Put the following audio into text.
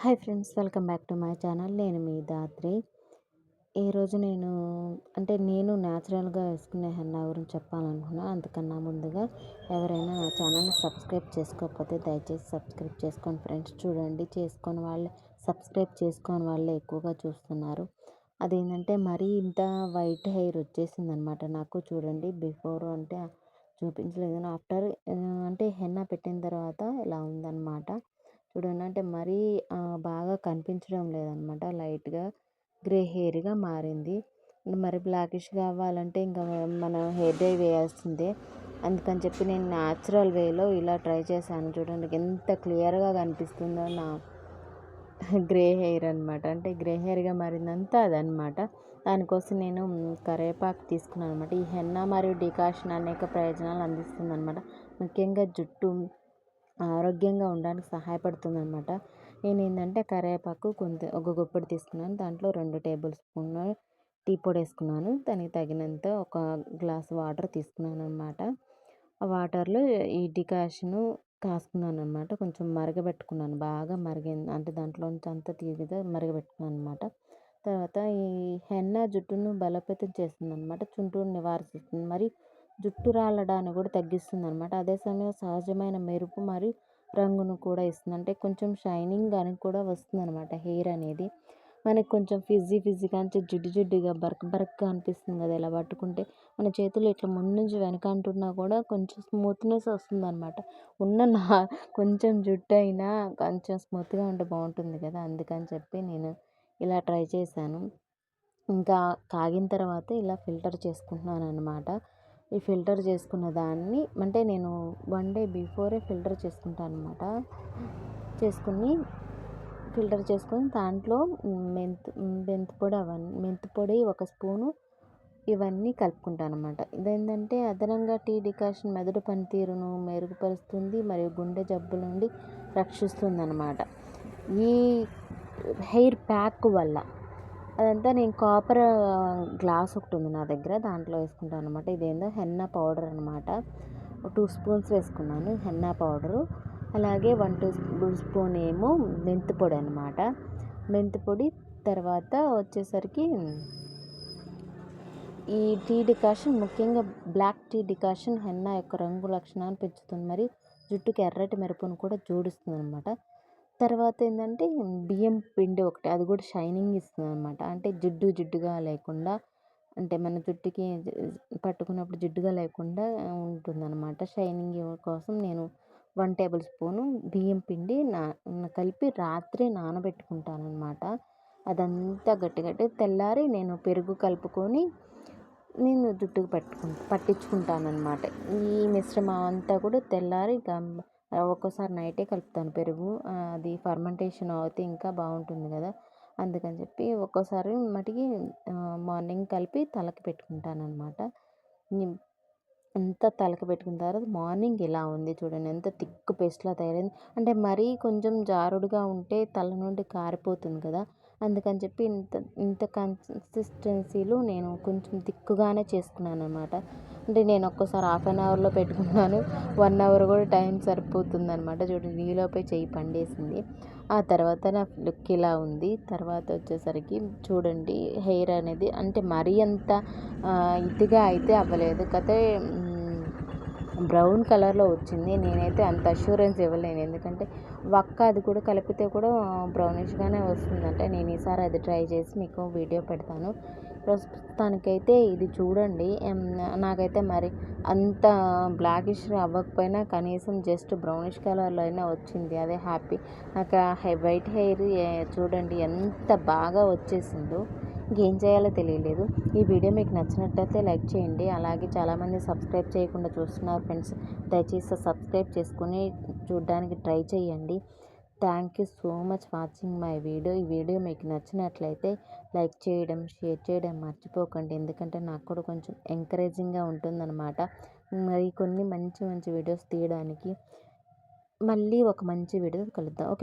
Hi friends welcome back to my channel. నేను మీ దాత్రి ఈరోజు నేను అంటే నేను న్యాచురల్గా వేసుకునే హెన్నా గురించి చెప్పాలనుకున్నా. అందుకన్నా ముందుగా ఎవరైనా నా ఛానల్ని సబ్స్క్రైబ్ చేసుకోకపోతే దయచేసి సబ్స్క్రైబ్ చేసుకోండి ఫ్రెండ్స్ చూడండి. చేసుకొని వాళ్ళే సబ్స్క్రైబ్ చేసుకొని వాళ్ళే ఎక్కువగా చూస్తున్నారు. అదేంటంటే మరీ ఇంత వైట్ హెయిర్ వచ్చేసింది అనమాట నాకు చూడండి. బిఫోర్ అంటే చూపించలేదు. ఆఫ్టర్ అంటే హెన్నా పెట్టిన తర్వాత ఇలా ఉందన్నమాట ఇప్పుడు అంటే మరీ బాగా కనిపించడం లేదనమాట. లైట్గా గ్రే హెయిర్గా మారింది. మరి బ్లాకిష్ కావాలంటే ఇంకా మనం హెయిర్ డై వేయాల్సిందే. అందుకని చెప్పి నేను న్యాచురల్ వేలో ఇలా ట్రై చేశాను. చూడండి ఎంత క్లియర్గా కనిపిస్తుందో నా గ్రే హెయిర్ అనమాట. అంటే గ్రే హెయిర్గా మారిందంతా అదనమాట. దానికోసం నేను కరేపాకు తీసుకున్నాను అనమాట ఈ హెన్నా మరియు డికాషన్ అనేక ప్రయోజనాలు అందిస్తుంది అనమాట ముఖ్యంగా జుట్టు ఆరోగ్యంగా ఉండడానికి సహాయపడుతుంది అనమాట నేను ఏంటంటే కరివేపాకు కొంత ఒక గుప్పెడు తీసుకున్నాను. దాంట్లో రెండు టేబుల్ స్పూన్లు టీ పొడి వేసుకున్నాను. దానికి తగినంత ఒక గ్లాస్ వాటర్ తీసుకున్నాను అనమాట ఆ వాటర్లో ఈ డికాషను కాసుకున్నాను అనమాట కొంచెం మరగబెట్టుకున్నాను. బాగా మరిగింది. అంటే దాంట్లో నుంచి అంతా తీరిగా మరగబెట్టుకున్నాను అనమాట తర్వాత ఈ హెన్న జుట్టును బలోపేతం చేస్తుంది అనమాట చుంటును నివారిస్తుంది. మరి జుట్టు రాలడాన్ని కూడా తగ్గిస్తుంది అనమాట అదే సమయం సహజమైన మెరుపు మరియు రంగును కూడా ఇస్తుంది. అంటే కొంచెం షైనింగ్ అని కూడా వస్తుంది అనమాట హెయిర్ అనేది. మనకి కొంచెం ఫిజీ ఫిజీగా అంటే జిడ్డు జిడ్డుగా బరక బరక్గా అనిపిస్తుంది కదా ఇలా పట్టుకుంటే. మన చేతులు ఇట్లా ముందు నుంచి వెనక అంటున్నా కూడా కొంచెం స్మూత్నెస్ వస్తుంది అనమాట ఉన్న నా కొంచెం జుట్టు అయినా కొంచెం స్మూత్గా ఉంటే బాగుంటుంది కదా అందుకని చెప్పి నేను ఇలా ట్రై చేశాను. ఇంకా కాగిన తర్వాత ఇలా ఫిల్టర్ చేసుకుంటున్నాను అనమాట ఈ ఫిల్టర్ చేసుకున్న దాన్ని అంటే నేను వన్ డే బిఫోరే ఫిల్టర్ చేసుకుంటాను అనమాట చేసుకుని ఫిల్టర్ చేసుకొని దాంట్లో మెంతు మెంతి పొడి అవన్నీ మెంతి పొడి ఒక స్పూను ఇవన్నీ కలుపుకుంటాను అనమాట ఇదేంటంటే అదనంగా టీ డికాషన్ మెదడు పనితీరును మెరుగుపరుస్తుంది మరియు గుండె జబ్బుల నుండి రక్షిస్తుంది అనమాట ఈ హెయిర్ ప్యాక్ వల్ల అదంతా నేను కాపర్ గ్లాస్ ఒకటి ఉంది నా దగ్గర దాంట్లో వేసుకుంటాను అనమాట ఇదేందో హెన్నా పౌడర్ అనమాట టూ స్పూన్స్ వేసుకున్నాను హెన్నా పౌడరు. అలాగే వన్ టూ స్పూన్ ఏమో మెంతి పొడి అనమాట మెంతి పొడి తర్వాత వచ్చేసరికి ఈ టీ డికాషన్ ముఖ్యంగా బ్లాక్ టీ డికాషన్ హెన్నా యొక్క రంగు లక్షణాన్ని పెంచుతుంది. మరి జుట్టుకి ఎర్రటి మెరుపును కూడా జోడిస్తుంది అనమాట తర్వాత ఏంటంటే బియ్యం పిండి ఒకటి అది కూడా షైనింగ్ ఇస్తుంది అనమాట అంటే జిడ్డు జిడ్డుగా లేకుండా అంటే మన జుట్టుకి పట్టుకున్నప్పుడు జిడ్డుగా లేకుండా ఉంటుందన్నమాట షైనింగ్ కోసం. నేను వన్ టేబుల్ స్పూను బియ్యం పిండి నా కలిపి రాత్రి నానబెట్టుకుంటాను అనమాట అదంతా గట్టి గట్టి తెల్లారి నేను పెరుగు కలుపుకొని నేను జుట్టుకు పట్టుకు పట్టించుకుంటాను అనమాట ఈ మిశ్రమం అంతా కూడా తెల్లారి ఒక్కోసారి నైటే కలుపుతాను పెరుగు. అది ఫర్మెంటేషన్ అవుతే ఇంకా బాగుంటుంది కదా. అందుకని చెప్పి ఒక్కోసారి మటుకి మార్నింగ్ కలిపి తలకి పెట్టుకుంటాను అనమాట అంతా తలకి పెట్టుకున్న తర్వాత మార్నింగ్ ఇలా ఉంది చూడండి. ఎంత థిక్ పేస్ట్లా తయారైంది. అంటే మరీ కొంచెం జారుడుగా ఉంటే తల నుండి కారిపోతుంది కదా. అందుకని చెప్పి ఇంత ఇంత కన్సిస్టెన్సీలో నేను కొంచెం దిక్కుగానే చేసుకున్నాను అనమాట అంటే నేను ఒక్కోసారి హాఫ్ అన్ అవర్లో పెట్టుకున్నాను. వన్ అవర్ కూడా టైం సరిపోతుంది అనమాట చూడండి నీలోపై చేయి పండేసింది. ఆ తర్వాత నా లుక్ ఇలా ఉంది. తర్వాత వచ్చేసరికి చూడండి హెయిర్ అనేది అంటే మరీ అంత ఇదిగా అయితే అవ్వలేదు. కతే బ్రౌన్ కలర్లో వచ్చింది. నేనైతే అంత అష్యూరెన్స్ ఇవ్వలేను. ఎందుకంటే వక్క అది కూడా కలిపితే కూడా బ్రౌనిష్గానే వస్తుందంటే. నేను ఈసారి అది ట్రై చేసి మీకు వీడియో పెడతాను. ప్రస్తుతానికైతే ఇది చూడండి. నాకైతే మరి అంత బ్లాకిష్ అవ్వకపోయినా కనీసం జస్ట్ బ్రౌనిష్ కలర్లో అయినా వచ్చింది. అదే హ్యాపీ. నాకు వైట్ హెయిర్ చూడండి ఎంత బాగా వచ్చేసిందో. ఏం చేయాలో తెలియలేదు. ఈ వీడియో మీకు నచ్చినట్టయితే లైక్ చేయండి. అలాగే చాలామంది సబ్స్క్రైబ్ చేయకుండా చూస్తున్నారు ఫ్రెండ్స్. దయచేసి సబ్స్క్రైబ్ చేసుకొని చూడడానికి ట్రై చేయండి. Thank you so much watching my video. ఈ వీడియో మీకు నచ్చినట్లయితే లైక్ చేయడం షేర్ చేయడం మర్చిపోకండి. ఎందుకంటే నాకు కూడా కొంచెం ఎంకరేజింగ్గా ఉంటుందన్నమాట. మరి కొన్ని మంచి మంచి వీడియోస్ తీయడానికి మళ్ళీ ఒక మంచి వీడియో కలుద్దాం. ఓకే.